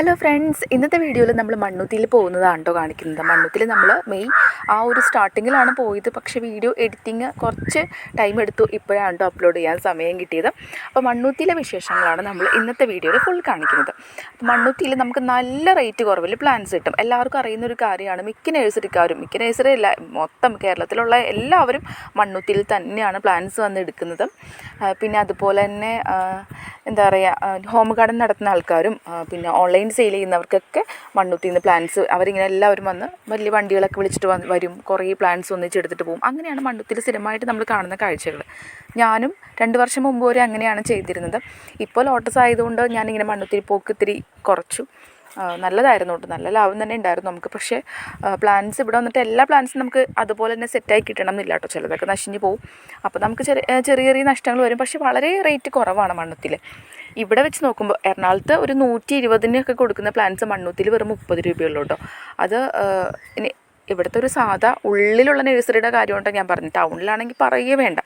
Hello friends ഇന്നത്തെ വീഡിയോയിൽ നമ്മൾ മണ്ണുത്തിയിൽ പോകുന്നതാണ് കേട്ടോ കാണിക്കുന്നത്. മണ്ണുത്തിൽ നമ്മൾ മെയ് ആ ഒരു സ്റ്റാർട്ടിങ്ങിലാണ് പോയത്. പക്ഷേ വീഡിയോ എഡിറ്റിങ് കുറച്ച് ടൈം എടുത്തു. ഇപ്പോഴാണ് കേട്ടോ അപ്ലോഡ് ചെയ്യാൻ സമയം കിട്ടിയത്. അപ്പോൾ മണ്ണുത്തിയിലെ വിശേഷങ്ങളാണ് നമ്മൾ ഇന്നത്തെ വീഡിയോയിൽ ഫുൾ കാണിക്കുന്നത്. മണ്ണുത്തിയിൽ നമുക്ക് നല്ല റേറ്റ് കുറവിൽ പ്ലാൻസ് കിട്ടും. എല്ലാവർക്കും അറിയുന്ന ഒരു കാര്യമാണ്. മിക്ക നഴ്സറിക്കാരും മിക്ക നഴ്സറി അല്ല മൊത്തം കേരളത്തിലുള്ള എല്ലാവരും മണ്ണുത്തിയിൽ തന്നെയാണ് പ്ലാൻസ് വന്ന് എടുക്കുന്നത്. പിന്നെ അതുപോലെ തന്നെ എന്താ പറയുക ഹോം ഗാർഡൻ നടത്തുന്ന ആൾക്കാരും പിന്നെ ഓൺലൈൻ സെയിൽ ചെയ്യുന്നവർക്കൊക്കെ മണ്ണുത്തിന്ന് പ്ലാൻസ് അവരിങ്ങനെ എല്ലാവരും വന്ന് വലിയ വണ്ടികളൊക്കെ വിളിച്ചിട്ട് വന്ന് വരും. കുറേ പ്ലാൻസ് ഒന്നിച്ചെടുത്തിട്ട് പോകും. അങ്ങനെയാണ് മണ്ണുത്തിൽ സ്ഥിരമായിട്ട് നമ്മൾ കാണുന്ന കാഴ്ചകൾ ഞാനും രണ്ട് വർഷം മുമ്പ് വരെ അങ്ങനെയാണ് ചെയ്തിരുന്നത്. ഇപ്പോൾ ലോട്ടസ് ആയതുകൊണ്ട് ഞാനിങ്ങനെ മണ്ണുത്തിരി പോക്ക് ഇത്തിരി കുറച്ചു. നല്ലതായിരുന്നു കേട്ടോ നല്ല ലാഭം തന്നെ ഉണ്ടായിരുന്നു നമുക്ക്. പക്ഷേ പ്ലാൻസ് ഇവിടെ വന്നിട്ട് എല്ലാ പ്ലാൻസും നമുക്ക് അതുപോലെ തന്നെ സെറ്റായി കിട്ടണം എന്നില്ല കേട്ടോ ചിലതൊക്കെ നശിഞ്ഞ് പോകും അപ്പോൾ നമുക്ക് ചെറിയ ചെറിയ ചെറിയ നഷ്ടങ്ങൾ വരും. പക്ഷേ വളരെ റേറ്റ് കുറവാണ് മണ്ണുത്തിൽ ഇവിടെ വെച്ച് നോക്കുമ്പോൾ എറണാകുളത്ത് ഒരു നൂറ്റി ഇരുപതിനൊക്കെ കൊടുക്കുന്ന പ്ലാൻസ് മണ്ണൂത്തിൽ വെറും മുപ്പത് രൂപയുള്ളൂ കേട്ടോ അത് ഇനി ഇവിടുത്തെ ഒരു സാധാ ഉള്ളിലുള്ള നഴ്സറിയുടെ കാര്യമുണ്ടെങ്കിൽ ഞാൻ പറഞ്ഞു. ടൗണിലാണെങ്കിൽ പറയുകയേ വേണ്ട.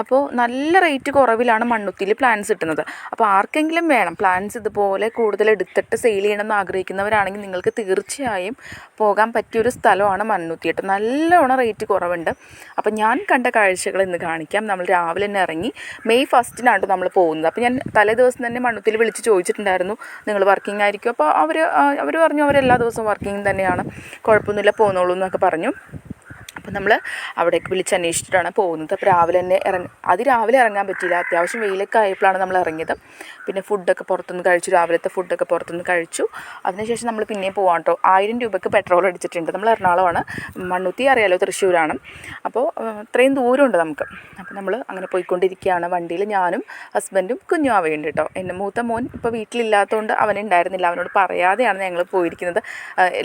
അപ്പോൾ നല്ല റേറ്റ് കുറവിലാണ് മണ്ണുത്തിയിൽ പ്ലാൻസ് കിട്ടുന്നത് അപ്പോൾ ആർക്കെങ്കിലും വേണം പ്ലാൻസ് ഇതുപോലെ കൂടുതൽ എടുത്തിട്ട് സെയിൽ ചെയ്യണമെന്ന് ആഗ്രഹിക്കുന്നവരാണെങ്കിൽ നിങ്ങൾക്ക് തീർച്ചയായും പോകാൻ പറ്റിയൊരു സ്ഥലമാണ് മണ്ണുത്തി. കേട്ടോ നല്ലോണം റേറ്റ് കുറവുണ്ട്. അപ്പോൾ ഞാൻ കണ്ട കാഴ്ചകൾ ഇന്ന് കാണിക്കാം. നമ്മൾ രാവിലെ തന്നെ ഇറങ്ങി മെയ് ഫസ്റ്റിനാണ് നമ്മൾ പോകുന്നത്. അപ്പോൾ ഞാൻ തലേ ദിവസം തന്നെ മണ്ണുത്തിൽ വിളിച്ച് ചോദിച്ചിട്ടുണ്ടായിരുന്നു നിങ്ങൾ വർക്കിംഗ് ആയിരിക്കും? അപ്പോൾ അവർ അവർ പറഞ്ഞു അവർ എല്ലാ ദിവസവും വർക്കിംഗ് തന്നെയാണ്. കുഴപ്പമൊന്നുമില്ല പോകുന്നുള്ളൂ എന്നൊക്കെ പറഞ്ഞു. അപ്പോൾ നമ്മൾ അവിടേക്ക് വിളിച്ച് അന്വേഷിച്ചിട്ടാണ് പോകുന്നത്. അപ്പോൾ രാവിലെ തന്നെ ഇറങ്ങി അത് രാവിലെ ഇറങ്ങാൻ പറ്റിയില്ല. അത്യാവശ്യം വെയിലൊക്കെ ആയപ്പോഴാണ് നമ്മൾ ഇറങ്ങിയത്. പിന്നെ ഫുഡൊക്കെ പുറത്തുനിന്ന് കഴിച്ചു. രാവിലത്തെ ഫുഡൊക്കെ പുറത്തുനിന്ന് കഴിച്ചു. അതിനുശേഷം നമ്മൾ പിന്നെയും പോകാം കേട്ടോ ആയിരം രൂപയ്ക്ക് പെട്രോൾ അടിച്ചിട്ടുണ്ട്. നമ്മൾ എറണാകുളമാണ്. മണ്ണുത്തി അറിയാലോ തൃശ്ശൂരാണ്. അപ്പോൾ ഇത്രയും ദൂരമുണ്ട് നമുക്ക്. അപ്പോൾ നമ്മൾ അങ്ങനെ പോയിക്കൊണ്ടിരിക്കുകയാണ്. വണ്ടിയിൽ ഞാനും ഹസ്ബൻഡും കുഞ്ഞും അവയുണ്ട് കേട്ടോ എന്റെ മൂത്ത മോൻ ഇപ്പോൾ വീട്ടിലില്ലാത്തതുകൊണ്ട് അവനുണ്ടായിരുന്നില്ല അവനോട് പറയാതെയാണ് ഞങ്ങൾ പോയിരിക്കുന്നത്.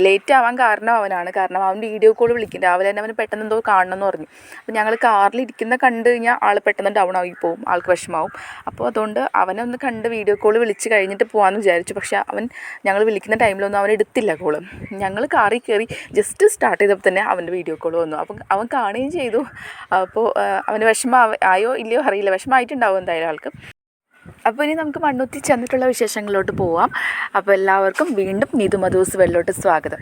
ലേറ്റ് ആവാൻ കാരണം അവനാണ്. കാരണം അവൻ വീഡിയോ കോൾ വിളിക്കും. രാവിലെ തന്നെ അവന് പെട്ടെന്ന് എന്തോ കാണണം എന്ന് പറഞ്ഞു. അപ്പോൾ ഞങ്ങൾ കാറിൽ ഇരിക്കുന്ന കണ്ടു കഴിഞ്ഞാൽ ആൾ പെട്ടെന്ന് ഡൗൺ ആയി പോകും. ആൾക്ക് വിഷമാവും അപ്പോൾ അതുകൊണ്ട് അവനെ ഒന്ന് കണ്ട് വീഡിയോ കോൾ വിളിച്ച് കഴിഞ്ഞിട്ട് പോകാമെന്ന് വിചാരിച്ചു. പക്ഷേ അവൻ ഞങ്ങൾ വിളിക്കുന്ന ടൈമിലൊന്നും അവൻ എടുത്തില്ല കോൾ ഞങ്ങൾ കാറി കയറി ജസ്റ്റ് സ്റ്റാർട്ട് ചെയ്തപ്പോൾ തന്നെ അവന്റെ വീഡിയോ കോൾ വന്നു. അപ്പം അവൻ കാണുകയും ചെയ്തു. അപ്പോൾ അവന് വിഷമം ആയോ ഇല്ലയോ അറിയില്ല. വിഷമമായിട്ടുണ്ടാവും എന്തായാലും ആൾക്ക്. അപ്പോൾ ഇനി നമുക്ക് മണ്ണുത്തി ചെന്നിട്ടുള്ള വിശേഷങ്ങളിലോട്ട് പോവാം. അപ്പോൾ എല്ലാവർക്കും വീണ്ടും നീതു മധൂസ് വെള്ളോട്ട് സ്വാഗതം.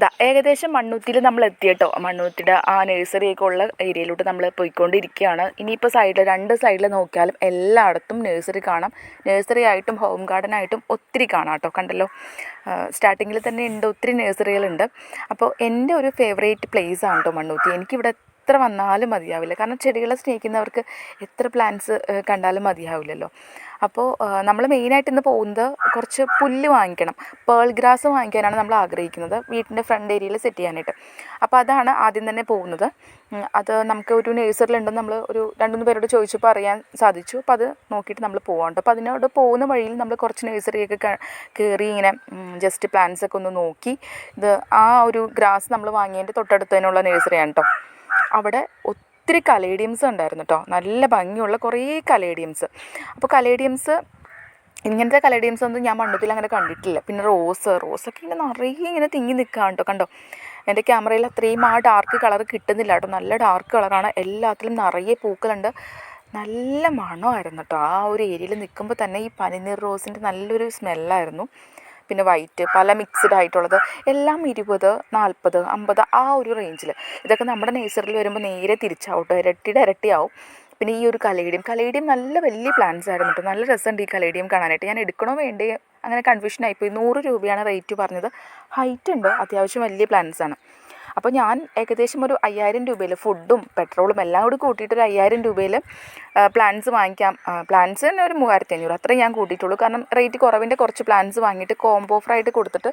ദാ ഏകദേശം മണ്ണൂത്തിയിൽ നമ്മൾ എത്തി കേട്ടോ. മണ്ണുത്തിയുടെ ആ നഴ്സറിയൊക്കെ ഉള്ള ഏരിയയിലോട്ട് നമ്മൾ പോയിക്കൊണ്ടിരിക്കുകയാണ്. ഇനിയിപ്പോൾ സൈഡിൽ രണ്ട് സൈഡിൽ നോക്കിയാലും എല്ലായിടത്തും നഴ്സറി കാണാം. നഴ്സറി ആയിട്ടും ഹോം ഗാർഡൻ ആയിട്ടും ഒത്തിരി കാണാം കേട്ടോ. കണ്ടല്ലോ? സ്റ്റാർട്ടിങ്ങിൽ തന്നെ ഉണ്ട് ഒത്തിരി നഴ്സറികളുണ്ട് അപ്പോൾ എന്റെ ഒരു ഫേവറേറ്റ് പ്ലേസ് ആണ് കേട്ടോ മണ്ണൂത്തി. എനിക്കിവിടെ എത്ര വന്നാലും മതിയാവില്ല. കാരണം ചെടികളെ സ്നേഹിക്കുന്നവർക്ക് എത്ര പ്ലാന്റ്സ് കണ്ടാലും മതിയാവില്ലല്ലോ. അപ്പോൾ നമ്മൾ മെയിനായിട്ട് ഇന്ന് പോകുന്നത് കുറച്ച് പുല്ല് വാങ്ങിക്കണം. പേൾ ഗ്രാസ് വാങ്ങിക്കാനാണ് നമ്മൾ ആഗ്രഹിക്കുന്നത്. വീട്ടിന്റെ ഫ്രണ്ട് ഏരിയയിൽ സെറ്റ് ചെയ്യാനായിട്ട്. അപ്പോൾ അതാണ് ആദ്യം തന്നെ പോകുന്നത്. അത് നമുക്ക് ഒരു നേഴ്സറിലുണ്ടെന്ന് നമ്മൾ ഒരു രണ്ടുമൂന്ന് പേരോട് ചോദിച്ചപ്പോൾ അറിയാൻ സാധിച്ചു. അപ്പോൾ അത് നോക്കിയിട്ട് നമ്മൾ പോകാണ്ട് അപ്പോൾ അതിനോട് പോകുന്ന വഴിയിൽ നമ്മൾ കുറച്ച് നേഴ്സറിയൊക്കെ കയറി ഇങ്ങനെ ജസ്റ്റ് പ്ലാന്റ്സൊക്കെ ഒന്ന് നോക്കി. ഇത് ആ ഒരു ഗ്രാസ് നമ്മൾ വാങ്ങിയതിന്റെ തൊട്ടടുത്ത് തന്നെയുള്ള നേഴ്സറിയാണ് കേട്ടോ അവിടെ ഒത്തിരി കലേഡിയംസ് ഉണ്ടായിരുന്നു കേട്ടോ നല്ല ഭംഗിയുള്ള കുറേ കലേഡിയംസ്. അപ്പോൾ കലേഡിയംസ് ഇങ്ങനത്തെ കലേഡിയംസ് ഒന്നും ഞാൻ മണ്ണത്തിൽ അങ്ങനെ കണ്ടിട്ടില്ല. പിന്നെ റോസ് റോസൊക്കെ ഇങ്ങനെ നിറയെ ഇങ്ങനെ തിങ്ങി നിൽക്കുകയാണ് കേട്ടോ കണ്ടോ? എന്റെ ക്യാമറയിൽ അത്രയും ആ ഡാർക്ക് കളർ കിട്ടുന്നില്ല കേട്ടോ നല്ല ഡാർക്ക് കളറാണ്. എല്ലാത്തിലും നിറയെ പൂക്കളുണ്ട്. നല്ല മണമായിരുന്നു കേട്ടോ ആ ഒരു ഏരിയയിൽ നിൽക്കുമ്പോൾ തന്നെ ഈ പനിനീർ റോസിന്റെ നല്ലൊരു സ്മെല്ലായിരുന്നു. പിന്നെ വൈറ്റ് പല മിക്സ്ഡ് ആയിട്ടുള്ളത്. എല്ലാം ഇരുപത് നാൽപ്പത് അമ്പത് ആ ഒരു റേഞ്ചിൽ ഇതൊക്കെ നമ്മുടെ നേച്ചറിൽ വരുമ്പോൾ നേരെ തിരിച്ചാവട്ടോ. ഇരട്ടിയുടെ ഇരട്ടിയാവും. പിന്നെ ഈ ഒരു കലേഡിയം. കലേഡിയം നല്ല വലിയ പ്ലാന്റ്സ് ആയിരുന്നു കേട്ടോ നല്ല രസമുണ്ട് ഈ കലേഡിയം കാണാനായിട്ട്. ഞാൻ എടുക്കണോ വേണ്ടേ? അങ്ങനെ കൺഫ്യൂഷൻ ആയിപ്പോയി. നൂറ് രൂപയാണ് റേറ്റ് പറഞ്ഞത്. ഹൈറ്റ് ഉണ്ട്. അത്യാവശ്യം വലിയ പ്ലാന്റ്സ് ആണ്. അപ്പോൾ ഞാൻ ഏകദേശം ഒരു അയ്യായിരം രൂപയിൽ ഫുഡും പെട്രോളും എല്ലാം കൂടി കൂട്ടിയിട്ട് ഒരു അയ്യായിരം രൂപയിൽ പ്ലാൻസ് വാങ്ങിക്കാം. പ്ലാൻസ് തന്നെ ഒരു മൂവായിരത്തി അഞ്ഞൂറ് അത്രയും ഞാൻ കൂട്ടിയിട്ടുള്ളൂ. കാരണം റേറ്റ് കുറവിന്റെ കുറച്ച് പ്ലാൻസ് വാങ്ങിയിട്ട് കോംബോ ഓഫറായിട്ട് കൊടുത്തിട്ട്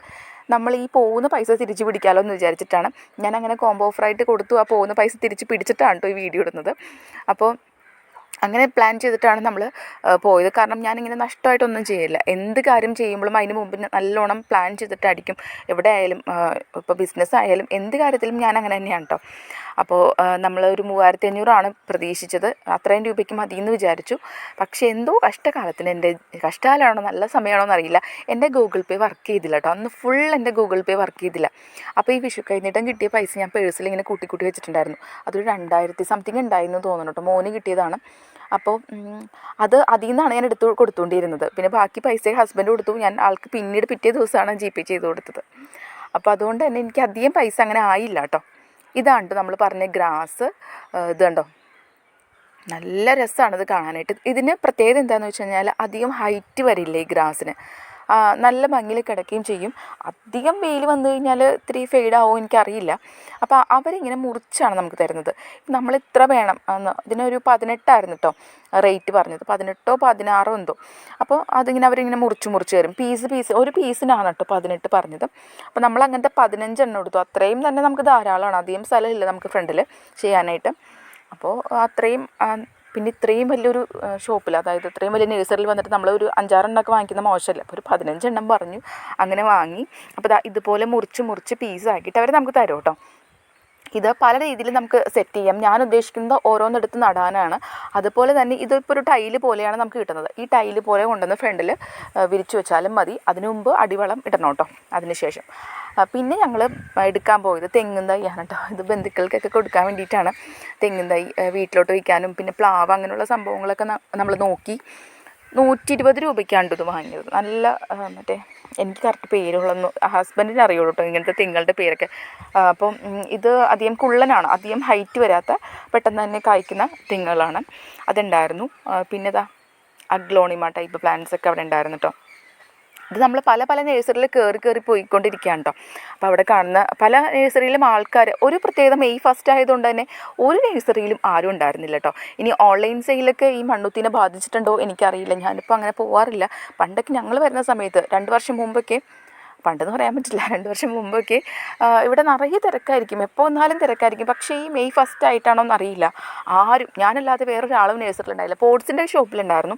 നമ്മൾ ഈ പോകുന്ന പൈസ തിരിച്ച് പിടിക്കാമല്ലോ എന്ന് വിചാരിച്ചിട്ടാണ്. ഞാൻ അങ്ങനെ കോംബോ ഓഫറായിട്ട് കൊടുത്തു. ആ പോകുന്ന പൈസ തിരിച്ച് പിടിച്ചിട്ടാണ് കേട്ടോ ഈ വീഡിയോ ഇടുന്നത്. അപ്പോൾ അങ്ങനെ പ്ലാൻ ചെയ്തിട്ടാണ് നമ്മൾ പോയത്. കാരണം ഞാനിങ്ങനെ നഷ്ടമായിട്ടൊന്നും ചെയ്യില്ല എന്ത് കാര്യം ചെയ്യുമ്പോഴും അതിന് മുമ്പ് നല്ലോണം പ്ലാൻ ചെയ്തിട്ടായിരിക്കും എവിടെ ആയാലും ഇപ്പോൾ ബിസിനസ് ആയാലും എന്ത് കാര്യത്തിലും ഞാൻ അങ്ങനെ തന്നെയാണ് കേട്ടോ അപ്പോൾ നമ്മൾ ഒരു മൂവായിരത്തി അഞ്ഞൂറാണ് പ്രതീക്ഷിച്ചത്. അത്രയും രൂപയ്ക്ക് മതി എന്ന് വിചാരിച്ചു. പക്ഷേ എന്തോ കഷ്ടകാലത്തിന് എന്റെ കഷ്ടകാലമാണോ നല്ല സമയമാണോ എന്നറിയില്ല. എന്റെ ഗൂഗിൾ പേ വർക്ക് ചെയ്തില്ല കേട്ടോ അന്ന് ഫുൾ എന്റെ ഗൂഗിൾ പേ വർക്ക് ചെയ്തില്ല. അപ്പോൾ ഈ വിഷു കഴിഞ്ഞിട്ടും കിട്ടിയ പൈസ ഞാൻ പേഴ്സിൽ ഇങ്ങനെ കൂട്ടി കൂട്ടി വെച്ചിട്ടുണ്ടായിരുന്നു. അതൊരു രണ്ടായിരത്തി സംതിങ് ഉണ്ടായിരുന്നു തോന്നുന്നു കേട്ടോ മോന് കിട്ടിയതാണ്. അപ്പോൾ അത് അതിൽ നിന്നാണ് ഞാൻ എടുത്ത് കൊടുത്തുകൊണ്ടിരുന്നത് പിന്നെ ബാക്കി പൈസ ഹസ്ബൻഡ് കൊടുത്തു. ഞാൻ ആൾക്ക് പിന്നീട് പിറ്റേ ദിവസമാണ് ജി പേ ചെയ്ത് കൊടുത്തത്. അപ്പോൾ അതുകൊണ്ട് തന്നെ എനിക്ക് അധികം പൈസ അങ്ങനെ ആയില്ല കേട്ടോ ഇതാണ് നമ്മൾ പറഞ്ഞ ഗ്രാസ് ഇത് കണ്ടോ? നല്ല രസമാണ് ഇത് കാണാനായിട്ട്. ഇതിന് പ്രത്യേകത എന്താണെന്ന് വെച്ച് കഴിഞ്ഞാൽ അധികം ഹൈറ്റ് വരില്ല ഈ ഗ്രാസിന്. നല്ല ഭംഗിയിൽ കിടക്കുകയും ചെയ്യും. അധികം വെയിൽ വന്നു കഴിഞ്ഞാൽ ഇത്തിരി ഫെയ്ഡാവോ എനിക്കറിയില്ല. അപ്പോൾ അവരിങ്ങനെ മുറിച്ചാണ് നമുക്ക് തരുന്നത്. നമ്മൾ ഇത്ര വേണം. എന്ന് ഇതിനൊരു പതിനെട്ടായിരുന്നു കേട്ടോ റേറ്റ് പറഞ്ഞത്. പതിനെട്ടോ പതിനാറോ എന്തോ. അപ്പോൾ അതിങ്ങനെ അവരിങ്ങനെ മുറിച്ച് മുറിച്ച് തരും. പീസ് പീസ് ഒരു പീസിനാണ് കേട്ടോ പതിനെട്ട് പറഞ്ഞത്. അപ്പോൾ നമ്മൾ അങ്ങനത്തെ പതിനഞ്ചെണ്ണം എടുത്തു. അത്രയും തന്നെ നമുക്ക് ധാരാളമാണ്. അധികം സ്ഥലമില്ല നമുക്ക് ഫ്രണ്ടിൽ ചെയ്യാനായിട്ട്. അപ്പോൾ അത്രയും പിന്നെ ഇത്രയും വലിയൊരു ഷോപ്പിൽ അതായത് ഇത്രയും വലിയ നേഴ്സറിയിൽ വന്നിട്ട് നമ്മൾ ഒരു അഞ്ചാറെണ്ണമൊക്കെ വാങ്ങിക്കുന്ന മോശമല്ല. അപ്പോൾ ഒരു പതിനഞ്ചെണ്ണം പറഞ്ഞു അങ്ങനെ വാങ്ങി. അപ്പോൾ ഇതുപോലെ മുറിച്ച് മുറിച്ച് പീസാക്കിയിട്ട് അവർ നമുക്ക് തരും കേട്ടോ ഇത് പല രീതിയിൽ നമുക്ക് സെറ്റ് ചെയ്യാം. ഞാൻ ഉദ്ദേശിക്കുന്നത് ഓരോന്നെടുത്ത് നടാനാണ്. അതുപോലെ തന്നെ ഇതിപ്പോൾ ഒരു ടൈൽ പോലെയാണ് നമുക്ക് കിട്ടുന്നത്. ഈ ടൈൽ പോലെ കൊണ്ടുവന്ന് ഫ്രണ്ടിൽ വിരിച്ചു വെച്ചാലും മതി. അതിനു മുമ്പ് അടിവളം ഇടണം കേട്ടോ അതിനുശേഷം പിന്നെ ഞങ്ങൾ എടുക്കാൻ പോയത് തെങ്ങും തൈയാണ് കേട്ടോ ഇത് ബന്ധുക്കൾക്കൊക്കെ കൊടുക്കാൻ വേണ്ടിയിട്ടാണ് തെങ്ങും തൈ വീട്ടിലോട്ട് വയ്ക്കാനും പിന്നെ പ്ലാവ് അങ്ങനെയുള്ള സംഭവങ്ങളൊക്കെ നമ്മൾ നോക്കി നൂറ്റി ഇരുപത് രൂപയ്ക്കാണ് ഇത് വാങ്ങിയത്. നല്ല മറ്റേ എനിക്ക് കറക്റ്റ് പേരുകളൊന്നും ഹസ്ബൻഡിന് അറിയുള്ളൂ കേട്ടോ ഇങ്ങനത്തെ തിങ്ങളുടെ പേരൊക്കെ. അപ്പം ഇത് അധികം കുള്ളനാണ്. അധികം ഹൈറ്റ് വരാത്ത പെട്ടെന്ന് തന്നെ കായ്ക്കുന്ന തെങ്ങുകളാണ്. അതുണ്ടായിരുന്നു. പിന്നെ ഇതാ അഗ്ലോണിമ ടൈപ്പ് പ്ലാന്റ്സ് ഒക്കെ അവിടെ ഉണ്ടായിരുന്നു കേട്ടോ ഇത് നമ്മൾ പല പല നേഴ്സറിയിൽ കയറി കയറി പോയിക്കൊണ്ടിരിക്കുകയാണ് കേട്ടോ അപ്പോൾ അവിടെ കാണുന്ന പല നേഴ്സറിയിലും ആൾക്കാർ ഒരു പ്രത്യേകത മെയ് ഫസ്റ്റ് ആയതുകൊണ്ട് തന്നെ ഒരു നേഴ്സറിയിലും ആരും ഉണ്ടായിരുന്നില്ല കേട്ടോ ഇനി ഓൺലൈൻ സെയിലൊക്കെ ഈ മണ്ണുത്തിനെ ബാധിച്ചിട്ടുണ്ടോ എനിക്കറിയില്ല. ഞാനിപ്പോൾ അങ്ങനെ പോവാറില്ല. പണ്ടൊക്കെ ഞങ്ങൾ വരുന്ന സമയത്ത് രണ്ട് വർഷം മുമ്പൊക്കെ പണ്ടെന്ന് പറയാൻ പറ്റില്ല. രണ്ട് വർഷം മുമ്പൊക്കെ ഇവിടെ നിറയെ തിരക്കായിരിക്കും. എപ്പോൾ വന്നാലും തിരക്കായിരിക്കും. പക്ഷേ ഈ മെയ് ഫസ്റ്റ് ആയിട്ടാണോ എന്നറിയില്ല. ആരും ഞാനല്ലാതെ വേറൊരാളും നേഴ്സറിലുണ്ടായില്ല. പോട്സിന്റെ ഷോപ്പിലുണ്ടായിരുന്നു.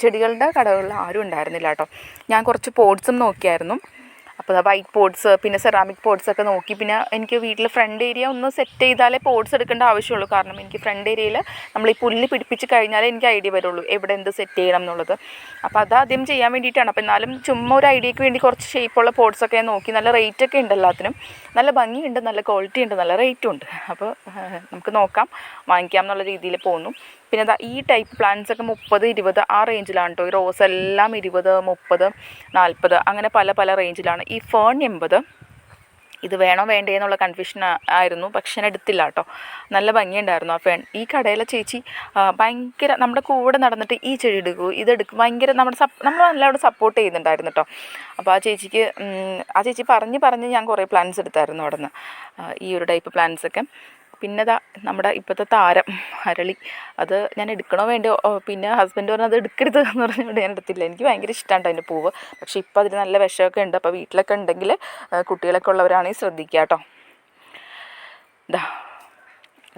ചെടികളുടെ കടകളിൽ ആരും ഉണ്ടായിരുന്നില്ല കേട്ടോ. ഞാൻ കുറച്ച് പോട്സും നോക്കിയായിരുന്നു. അപ്പോൾ വൈറ്റ് പോട്ട്സ് പിന്നെ സെറാമിക് പോട്ട്സ് ഒക്കെ നോക്കി. പിന്നെ എനിക്ക് വീട്ടിൽ ഫ്രണ്ട് ഏരിയ ഒന്ന് സെറ്റ് ചെയ്താലേ പോട്ട്സ് എടുക്കേണ്ട ആവശ്യമുള്ളൂ. കാരണം എനിക്ക് ഫ്രണ്ട് ഏരിയയിൽ നമ്മൾ ഈ പുല്ല് പിടിപ്പിച്ച് കഴിഞ്ഞാലേ എനിക്ക് ഐഡിയ വരുള്ളൂ. എവിടെ എന്ത് സെറ്റ് ചെയ്യണം എന്നുള്ളത്. അപ്പോൾ അത് ആദ്യം ചെയ്യാൻ വേണ്ടിയിട്ടാണ്. അപ്പോൾ എന്നാലും ചുമ്മാ ഒരു ഐഡിയയ്ക്ക് വേണ്ടി കുറച്ച് ഷേപ്പുള്ള ഞാൻ നോക്കി. നല്ല റേറ്റ് ഒക്കെ ഉണ്ട് എല്ലാത്തിനും. നല്ല ഭംഗിയുണ്ട് നല്ല ക്വാളിറ്റി ഉണ്ട് നല്ല റേറ്റും ഉണ്ട്. അപ്പോൾ നമുക്ക് നോക്കാം. വാങ്ങിക്കാം എന്നുള്ള രീതിയിൽ പോകുന്നു. പിന്നെ അതാ ഈ ടൈപ്പ് പ്ലാന്റ്സ് ഒക്കെ മുപ്പത് ഇരുപത് ആ റേഞ്ചിലാണ് കേട്ടോ ഈ റോസ് എല്ലാം ഇരുപത് മുപ്പത് നാൽപ്പത് അങ്ങനെ പല പല റേഞ്ചിലാണ് ഈ ഫേൺ എൺപത് ഇത് വേണോ വേണ്ടേ എന്നുള്ള കൺഫ്യൂഷൻ ആയിരുന്നു. പക്ഷെ ഞാൻ എടുത്തില്ല കേട്ടോ നല്ല ഭംഗിയുണ്ടായിരുന്നു ആ ഫേൺ ഈ കടയിലെ ചേച്ചി ഭയങ്കര നമ്മുടെ കൂടെ നടന്നിട്ട് ഈ ചെടി എടുക്കൂ. ഇതെടുക്കും ഭയങ്കര നമ്മുടെ സപ്പ് നമ്മൾ എല്ലാവരും സപ്പോർട്ട് ചെയ്യുന്നുണ്ടായിരുന്നു കേട്ടോ അപ്പോൾ ആ ചേച്ചിക്ക് ആ ചേച്ചി പറഞ്ഞ് പറഞ്ഞ് ഞാൻ കുറേ പ്ലാൻസ് എടുത്തായിരുന്നു അവിടെ നിന്ന് ഈ ഒരു ടൈപ്പ് പ്ലാൻസൊക്കെ പിന്നെ ദാ നമ്മുടെ ഇപ്പോഴത്തെ താരം അരളി അത് ഞാൻ എടുക്കണോ വേണ്ടോ പിന്നെ ഹസ്ബൻഡ് പറഞ്ഞു അത് എടുക്കരുത് എന്ന് പറഞ്ഞുകൊണ്ട് ഞാൻ എടുത്തില്ല. എനിക്ക് ഭയങ്കര ഇഷ്ടമാണ് അതിന്റെ പൂവ്. പക്ഷേ ഇപ്പോൾ അതിന് നല്ല വിഷമൊക്കെ ഉണ്ട്. അപ്പോൾ വീട്ടിലൊക്കെ ഉണ്ടെങ്കിൽ കുട്ടികളൊക്കെ ഉള്ളവരാണെങ്കിൽ ശ്രദ്ധിക്കുക കേട്ടോ ഇതാ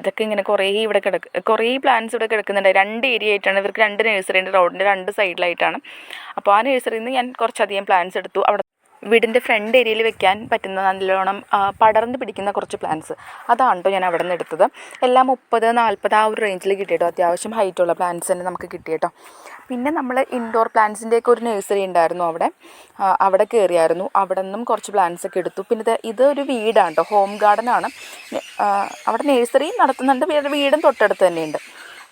ഇതൊക്കെ ഇങ്ങനെ കുറേ ഇവിടെ കിടക്ക് കുറേ പ്ലാന്റ്സ് ഇവിടെ കിടക്കുന്നുണ്ട്. രണ്ട് ഏരിയ ആയിട്ടാണ്. ഇവർക്ക് രണ്ട് നഴ്സറി ഉണ്ട്. റോഡിന്റെ രണ്ട് സൈഡിലായിട്ടാണ് അപ്പോൾ ആ നഴ്സറിയിൽ നിന്ന് ഞാൻ കുറച്ചധികം പ്ലാന്റ്സ് എടുത്തു. അവിടെ വീടിന്റെ ഫ്രണ്ട് ഏരിയയിൽ വെക്കാൻ പറ്റുന്ന നല്ലോണം പടർന്ന് പിടിക്കുന്ന കുറച്ച് പ്ലാന്റ്സ് അതാണ് കേട്ടോ ഞാൻ അവിടെ നിന്ന് എടുത്തത്. എല്ലാം മുപ്പത് നാൽപ്പത് ആ ഒരു റേഞ്ചിൽ കിട്ടിയിട്ടോ. അത്യാവശ്യം ഹൈറ്റുള്ള പ്ലാന്റ്സ് തന്നെ നമുക്ക് കിട്ടിയിട്ടോ. പിന്നെ നമ്മൾ ഇൻഡോർ പ്ലാന്റ്സിന്റെയൊക്കെ ഒരു നഴ്സറി ഉണ്ടായിരുന്നു അവിടെ. അവിടെ കയറിയായിരുന്നു അവിടെ നിന്നും കുറച്ച് പ്ലാന്റ്സ് ഒക്കെ എടുത്തു. പിന്നെ ഇത് ഇതൊരു വീടാണ് കേട്ടോ ഹോം ഗാർഡനാണ് അവിടെ നഴ്സറി നടത്തുന്നുണ്ട്. വീടും തൊട്ടടുത്ത് തന്നെയുണ്ട്.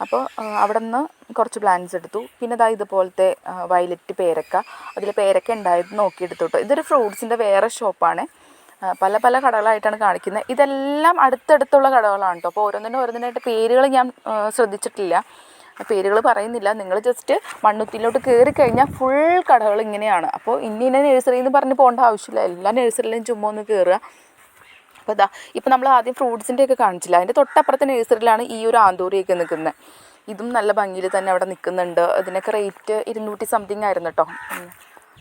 അപ്പോൾ അവിടെ നിന്ന് കുറച്ച് പ്ലാന്റ്സ് എടുത്തു. പിന്നെ ഇതാ ഇതുപോലത്തെ വയലറ്റ് പേരക്ക. അതിൽ പേരക്ക ഉണ്ടായത് നോക്കി എടുത്തു കേട്ടോ ഇതൊരു ഫ്രൂട്ട്സിന്റെ വേറെ ഷോപ്പാണ് പല പല കടകളായിട്ടാണ് കാണിക്കുന്നത്. ഇതെല്ലാം അടുത്തടുത്തുള്ള കടകളാണ് കേട്ടോ. അപ്പോൾ ഓരോന്നിനും ഓരോന്നിനായിട്ട് പേരുകൾ ഞാൻ ശ്രദ്ധിച്ചിട്ടില്ല. പേരുകൾ പറയുന്നില്ല. നിങ്ങൾ ജസ്റ്റ് മണ്ണുത്തിലോട്ട് കയറി കഴിഞ്ഞാൽ ഫുൾ കടകൾ ഇങ്ങനെയാണ്. അപ്പോൾ ഇന്ന ഇന്ന നഴ്സറി എന്ന് പറഞ്ഞ് പോകേണ്ട ആവശ്യമില്ല. എല്ലാ നഴ്സറിയിലും ചുമ്മാ ഒന്ന് കയറുക അപ്പോൾ ഇതാ ഇപ്പോൾ നമ്മൾ ആദ്യം ഫ്രൂട്ട്സിന്റെ ഒക്കെ കാണിച്ചില്ല? അതിന്റെ തൊട്ടപ്പുറത്തെ നേഴ്സറിയിലാണ് ഈ ഒരു ആന്തൂരിയൊക്കെ നിൽക്കുന്നത് ഇതും നല്ല ഭംഗിയിൽ തന്നെ അവിടെ നിൽക്കുന്നുണ്ട്. അതിനൊക്കെ റേറ്റ് ഇരുന്നൂറ്റി സംതിങ് ആയിരുന്നു കേട്ടോ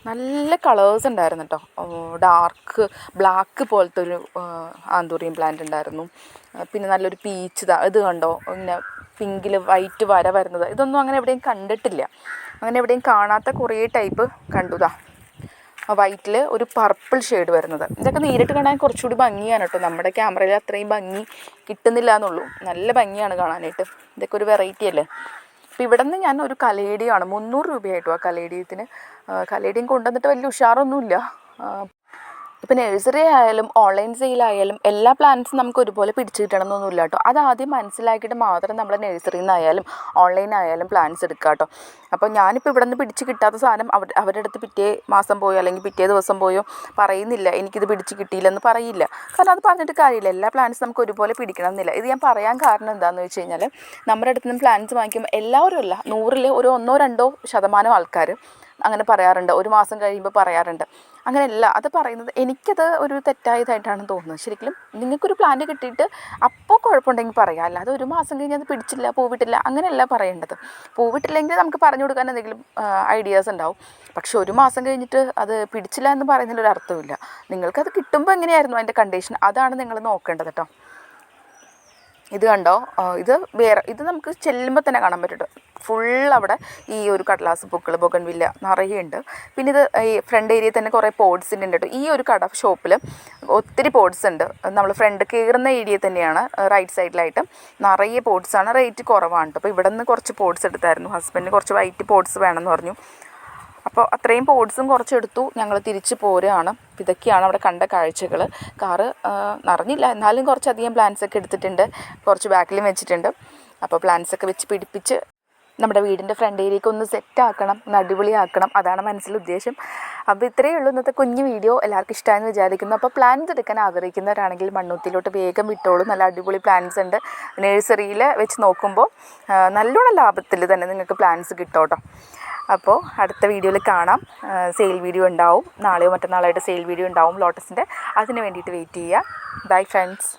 നല്ല കളേഴ്സ് ഉണ്ടായിരുന്നു കേട്ടോ ഡാർക്ക് ബ്ലാക്ക് പോലത്തെ ഒരു ആന്തൂറിയം പ്ലാന്റ് ഉണ്ടായിരുന്നു. പിന്നെ നല്ലൊരു പീച്ച് ഇത് കണ്ടോ? ഇങ്ങനെ പിങ്കിൽ വൈറ്റ് വര വരുന്നത്. ഇതൊന്നും അങ്ങനെ എവിടെയും കണ്ടിട്ടില്ല. അങ്ങനെ എവിടെയും കാണാത്ത കുറേ ടൈപ്പ് കണ്ടുതാ വൈറ്റിൽ ഒരു പർപ്പിൾ ഷെയ്ഡ് വരുന്നത്. ഇതൊക്കെ നേരിട്ട് കാണാൻ കുറച്ചുകൂടി ഭംഗിയാണ് കേട്ടോ. നമ്മുടെ ക്യാമറയിൽ അത്രയും ഭംഗി കിട്ടുന്നില്ല എന്നുള്ളൂ നല്ല ഭംഗിയാണ് കാണാനായിട്ട്. ഇതൊക്കെ ഒരു വെറൈറ്റി അല്ലേ? അപ്പോൾ ഇവിടെ നിന്ന് ഞാൻ ഒരു കലേഡിയാണ്. മുന്നൂറ് രൂപയായിട്ടു ആ കലേഡിയത്തിന്. കലേഡിയം കൊണ്ടുവന്നിട്ട് വലിയ ഉഷാറൊന്നുമില്ല. ഇപ്പം നഴ്സറി ആയാലും ഓൺലൈൻ സെയിലായാലും എല്ലാ പ്ലാന്റ്സും നമുക്ക് ഒരുപോലെ പിടിച്ചു കിട്ടണം എന്നൊന്നുമില്ല കേട്ടോ. അത് ആദ്യം മനസ്സിലാക്കിയിട്ട് മാത്രം നമ്മൾ നഴ്സറിയിൽ നിന്നായാലും ഓൺലൈൻ ആയാലും പ്ലാന്റ്സ് എടുക്കുക കേട്ടോ. അപ്പോൾ ഞാനിപ്പോൾ ഇവിടെ നിന്ന് പിടിച്ച് കിട്ടാത്ത സാധനം അവർ അവരുടെ അടുത്ത് പിറ്റേ മാസം പോയോ അല്ലെങ്കിൽ പിറ്റേ ദിവസം പോയോ പറയുന്നില്ല. എനിക്കിത് പിടിച്ച് കിട്ടിയില്ലെന്ന് പറയില്ല. കാരണം അത് പറഞ്ഞിട്ട് കാര്യമില്ല. എല്ലാ പ്ലാന്റ്സും നമുക്ക് ഒരുപോലെ പിടിക്കണം എന്നില്ല ഇത് ഞാൻ പറയാൻ കാരണം എന്താണെന്ന് വെച്ച് കഴിഞ്ഞാൽ നമ്മുടെ അടുത്ത് നിന്ന് പ്ലാന്റ്സ് വാങ്ങിക്കുമ്പോൾ എല്ലാവരും അല്ല നൂറിൽ ഒരു ഒന്നോ രണ്ടോ ശതമാനം ആൾക്കാർ അങ്ങനെ പറയാറുണ്ട്. ഒരു മാസം കഴിയുമ്പോൾ പറയാറുണ്ട്. അങ്ങനെയല്ല അത് പറയുന്നത് എനിക്കത് ഒരു തെറ്റായതായിട്ടാണ് തോന്നുന്നത്. ശരിക്കും നിങ്ങൾക്കൊരു പ്ലാന്റ് കിട്ടിയിട്ട് അപ്പോൾ കുഴപ്പമുണ്ടെങ്കിൽ പറയാം. അല്ലാതെ ഒരു മാസം കഴിഞ്ഞ് അത് പിടിച്ചില്ല പൂവിട്ടില്ല അങ്ങനെയല്ല പറയേണ്ടത്. പൂവിട്ടില്ലെങ്കിൽ നമുക്ക് പറഞ്ഞു കൊടുക്കാൻ എന്തെങ്കിലും ഐഡിയാസ് ഉണ്ടാവും. പക്ഷെ ഒരു മാസം കഴിഞ്ഞിട്ട് അത് പിടിച്ചില്ല എന്ന് പറയുന്നതിൽ ഒരു അർത്ഥമില്ല നിങ്ങൾക്കത് കിട്ടുമ്പോൾ എങ്ങനെയായിരുന്നു അതിന്റെ കണ്ടീഷൻ അതാണ് നിങ്ങൾ നോക്കേണ്ടത് കേട്ടോ ഇത് കണ്ടോ? ഇത് വേറെ ഇത് നമുക്ക് ചെല്ലുമ്പോൾ തന്നെ കാണാൻ പറ്റും ഫുൾ അവിടെ ഈ ഒരു കടലാസ് പൂക്കൾ ബൊഗൺവില്ല നിറയെ ഉണ്ട് പിന്നെ ഇത് ഈ ഫ്രണ്ട് ഏരിയയിൽ തന്നെ കുറേ പോഡ്സിന്റെ ഉണ്ട് കേട്ടോ ഈ ഒരു കട ഷോപ്പിൽ ഒത്തിരി പോഡ്സ് ഉണ്ട്. നമ്മൾ ഫ്രണ്ട് കയറുന്ന ഏരിയ തന്നെയാണ് റൈറ്റ് സൈഡിലായിട്ട് നിറയെ പോഡ്സാണ് റേറ്റ് കുറവാണ് കേട്ടോ അപ്പോൾ ഇവിടെ നിന്ന് കുറച്ച് പോഡ്സ് എടുത്തായിരുന്നു. ഹസ്ബൻഡിന് കുറച്ച് വൈറ്റ് പോഡ്സ് വേണമെന്ന് പറഞ്ഞു. അപ്പോൾ അത്രയും പോഡ്സും കുറച്ചെടുത്തു. ഞങ്ങൾ തിരിച്ച് പോരുകയാണ്. ഇതൊക്കെയാണ് അവിടെ കണ്ട കാഴ്ചകൾ. കാറ് നിറഞ്ഞില്ല. എന്നാലും കുറച്ചധികം പ്ലാന്റ്സ് ഒക്കെ എടുത്തിട്ടുണ്ട്. കുറച്ച് ബാക്കിലും വെച്ചിട്ടുണ്ട്. അപ്പോൾ പ്ലാന്റ്സ് ഒക്കെ വെച്ച് പിടിപ്പിച്ച് നമ്മുടെ വീടിന്റെ ഫ്രണ്ട് ഏരിയയ്ക്ക് ഒന്ന് സെറ്റ് ആക്കണം ഒന്ന് അടിപൊളിയാക്കണം. അതാണ് മനസ്സിൽ ഉദ്ദേശം. അപ്പോൾ ഇത്രയേ ഉള്ളൂ ഇന്നത്തെ കുഞ്ഞു വീഡിയോ എല്ലാവർക്കും ഇഷ്ടമായെന്ന് വിചാരിക്കുന്നു. അപ്പോൾ പ്ലാൻസ് എടുക്കാൻ ആഗ്രഹിക്കുന്നവരാണെങ്കിൽ മണ്ണുത്തിയിലോട്ട് വേഗം വിട്ടോളൂ. നല്ല അടിപൊളി പ്ലാൻസ് ഉണ്ട്. നഴ്സറിയിൽ വെച്ച് നോക്കുമ്പോൾ നല്ലോണം ലാഭത്തിൽ തന്നെ നിങ്ങൾക്ക് പ്ലാൻസ് കിട്ടും കേട്ടോ. അപ്പോൾ അടുത്ത വീഡിയോയിൽ കാണാം. സെയിൽ വീഡിയോ ഉണ്ടാവും. നാളെയോ മറ്റന്നാളായിട്ട് സെയിൽ വീഡിയോ ഉണ്ടാവും. ലോട്ടസിന്റെ അതിന് വേണ്ടിയിട്ട് വെയിറ്റ് ചെയ്യുക. Bye friends